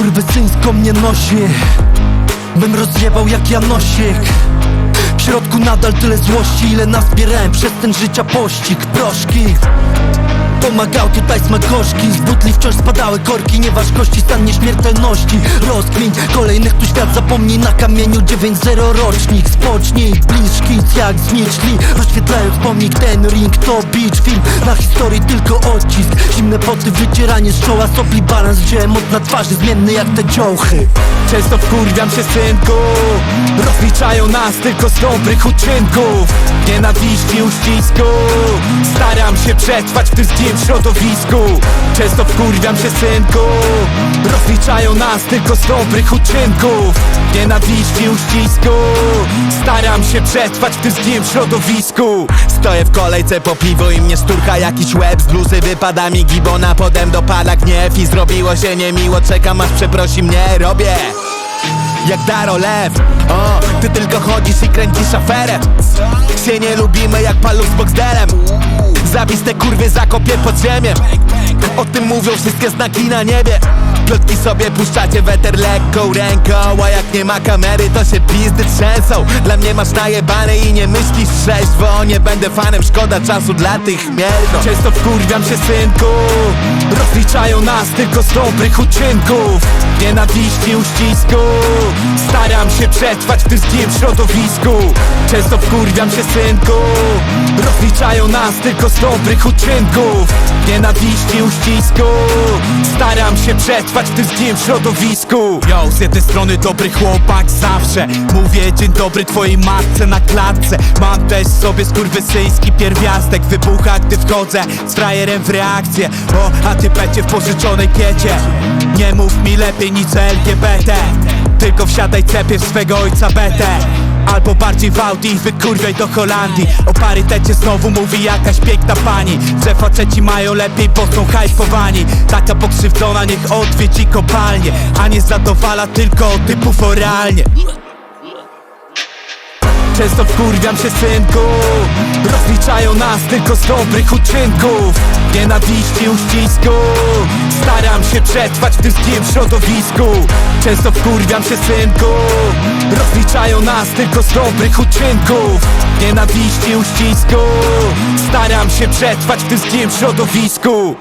tylko mnie nosi. Bym rozjebał jak Janosiek W środku nadal tyle złości, ile nazbierałem przez ten życia pościg. Proszki Pomagał tutaj smak gorzki. Z butli wciąż spadały korki Nieważkości, stan nieśmiertelności. Rozkmin kolejnych tu świat zapomni Na kamieniu 9-0 rocznik. Spocznij, bliżki, jak zniszli Rozświetlając pomnik ten ring To beach film, na historii tylko odcisk. Zimne poty, wycieranie z czoła Sopli balans, wziąłem od na twarzy Zmienny jak te dziołchy Często wkurwiam się synku Rozliczają nas tylko z dobrych uczynków. Nienawiści uścisku przetrwać w tym zgim środowisku. Często wkurwiam się synku. Rozliczają nas tylko z dobrych uczynków. Nienawiści uścisku. Staram się przetrwać w tym zgim środowisku. Stoję w kolejce po piwo i mnie szturcha jakiś łeb. Z bluzy wypada mi gibona, potem dopada gniew. I zrobiło się niemiło, czekam aż przeprosi mnie, robię jak Daro Lew. O, ty tylko chodzisz i kręcisz aferę. Się nie lubimy jak paluch z Boxdelem Zabis te kurwy zakopię pod ziemię. O tym mówią wszystkie znaki na niebie. Plotki sobie puszczacie weter lekką ręką A jak nie ma kamery to się pizdy trzęsą. Dla mnie masz najebane i nie myślisz trzeźwo. Nie będę fanem, szkoda czasu dla tych mierdów Często wkurwiam się synku. Rozliczają nas tylko z dobrych uczynków Nienawiści uścisku. Staram się przetrwać w tym zgim środowisku. Często wkurwiam się synku. Rozliczają nas tylko z dobrych uczynków. Nienawiści uścisku. Staram się przetrwać w tym zgim środowisku Yo, z jednej strony dobry chłopak zawsze. Mówię dzień dobry twojej matce na klatce. Mam też sobie skurwysyjski pierwiastek. Wybucha gdy wchodzę z frajerem w reakcję. O, a ty będzie w pożyczonej kiecie. Nie mów mi lepiej nic o LGBT Tylko wsiadaj cepie w swego ojca betę Albo bardziej w Audi wykurwiaj do Holandii. O parytecie znowu mówi jakaś piękna pani. Że faceci mają lepiej, bo są hajpowani. Taka pokrzywdzona niech odwiedzi kopalnię A nie zadowala tylko typów oralnie Często wkurwiam się synku. Rozliczają nas tylko z dobrych uczynków. Nienawiści uścisku Staram się przetrwać w tym zgim środowisku. Często wkurwiam się synku. Rozliczają nas tylko z dobrych uczynków. Nienawiści uścisku Staram się przetrwać w tym zgim środowisku